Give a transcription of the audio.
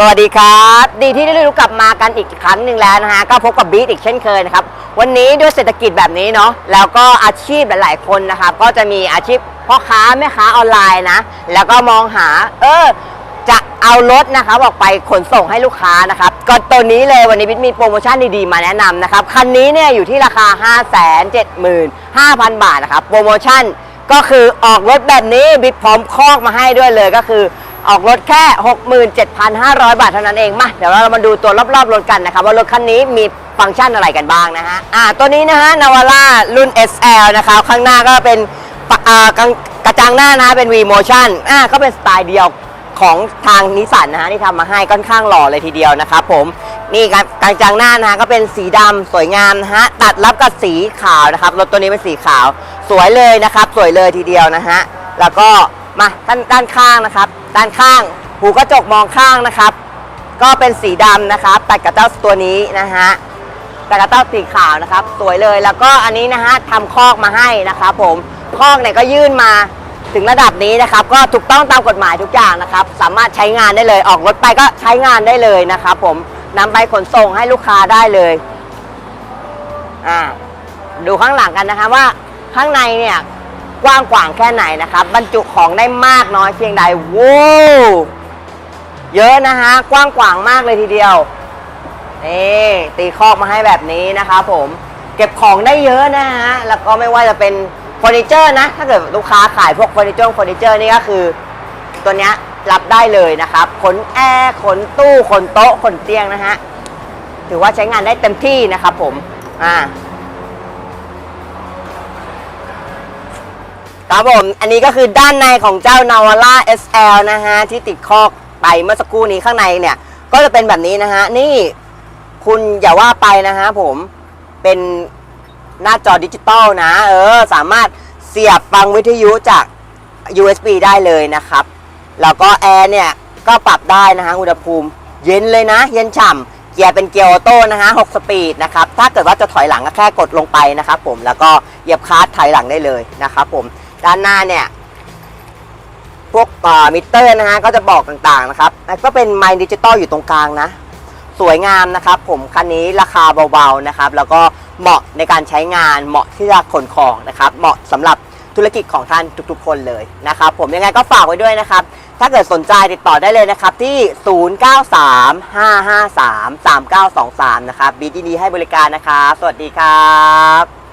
สวัสดีครับ ดีที่ได้รู้กลับมากันอีกครั้งหนึ่งแล้วนะฮะ ก็พบกับบีทอีกเช่นเคยนะครับ วันนี้ด้วยเศรษฐกิจแบบนี้เนาะแล้วก็อาชีพหลาย ๆ คนนะครับ ก็จะมีอาชีพพ่อค้าแม่ค้าออนไลน์นะ แล้วก็มองหา เออ จะเอารถนะครับออกไปขนส่งให้ลูกค้านะครับก็ตัวนี้เลยวันนี้บิ๊กมีโปรโมชั่นดี ๆ มาแนะนำนะครับ คันนี้เนี่ยอยู่ที่ราคา 5 7 5 0 0 0 บาทนะครับ โปรโมชั่นก็คือออกรถแบบนี้บิ๊กพร้อมคอกมาให้ด้วยเลยก็คือ ออกรถแค่ 67,500 บาทเท่านั้นเองมาเดี๋ยวเรามาดูตัวรอบๆรถกันนะครับว่ารถคันนี้มีฟังก์ชันอะไรกันบ้างนะฮะอ่าตัวนี้นะฮะนาวาร่ารุ่น SL นะครับข้างหน้าก็เป็นปะอ่ากระกระจังหน้านะเป็น V Motion อ่าก็เป็นสไตล์เดียวของทางนิสสันนะฮะที่ทำมาให้ค่อนข้างหล่อเลยทีเดียวนะครับผมนี่กระกระจังหน้านะฮะก็เป็นสีดำสวยงามนะฮะตัดรับกับสีขาวนะครับรถตัวนี้เป็นสีขาว สวยเลยนะครับ สวยเลยทีเดียวนะฮะแล้วก็มาด้านด้านข้างนะครับ ด้านข้าง หูกระจกมองข้างนะครับ ก็เป็นสีดำนะครับตัดกับเจ้าตัวนี้นะฮะตัดกับเจ้าสีขาวนะครับ สวยเลยแล้วก็อันนี้นะฮะทำคอกมาให้นะครับ ผมคอกเนี่ยก็ยื่นมาถึงระดับนี้นะครับ ก็ถูกต้องตามกฎหมายทุกอย่างนะครับ สามารถใช้งานได้เลยออกรถไปก็ใช้งานได้เลยนะครับ ผมนำไปขนส่งให้ลูกค้าได้เลยอ่าดูข้างหลังกันนะคะว่าข้างในเนี่ย กว้างขวางแค่ไหนนะครับ บรรจุของได้มากน้อยเพียงใดว้าวเยอะนะฮะกว้างขวางมากเลยทีเดียวนี่ตีคอกมาให้แบบนี้นะครับผมเก็บของได้เยอะนะฮะแล้วก็ไม่ว่าจะเป็นเฟอร์นิเจอร์นะ ถ้าเกิดลูกค้าขายพวกเฟอร์นิเจอร์เฟอร์นิเจอร์นี่ก็คือ ตัวเนี้ยรับได้เลยนะครับขนแอร์ขนตู้ขนโต๊ะขนเตียงนะฮะถือว่าใช้งานได้เต็มที่นะครับผมอ่า ครับผม อันนี้ก็คือด้านในของเจ้านาวาร่า SL นะฮะ ที่ติดคอกไปเมื่อสักครู่นี้ข้างในเนี่ย ก็จะเป็นแบบนี้นะฮะ นี่คุณอย่าว่าไปนะฮะผมเป็นหน้าจอดิจิตอลนะ เออ สามารถเสียบฟังวิทยุจาก USB ได้เลยนะครับ แล้วก็แอร์เนี่ย ก็ปรับได้นะฮะ อุณหภูมิ เย็นเลยนะ เย็นฉ่ำเกียร์เป็นเกียร์ออโต้นะฮะ6สปีดนะครับ ถ้าเกิดว่าจะถอยหลังก็แค่กดลงไปนะครับผมแล้วก็เหยียบคลัสถอยหลังได้เลยนะครับผม ด้านหน้าเนี่ย พวกมิเตอร์นะฮะก็จะบอกต่างๆนะครับก็เป็นไมค์ดิจิตอลอยู่ตรงกลางนะ สวยงามนะครับ ผมคันนี้ราคาเบาๆนะครับ แล้วก็เหมาะในการใช้งานเหมาะที่จะขนของนะครับ เหมาะสำหรับธุรกิจของท่านทุกๆ คนเลยนะครับ ผมยังไงก็ฝากไว้ด้วยนะครับ ถ้าเกิดสนใจติดต่อได้เลยนะครับ ที่ 0935533923 นะครับบีดีดีให้บริการนะครับ สวัสดีครับ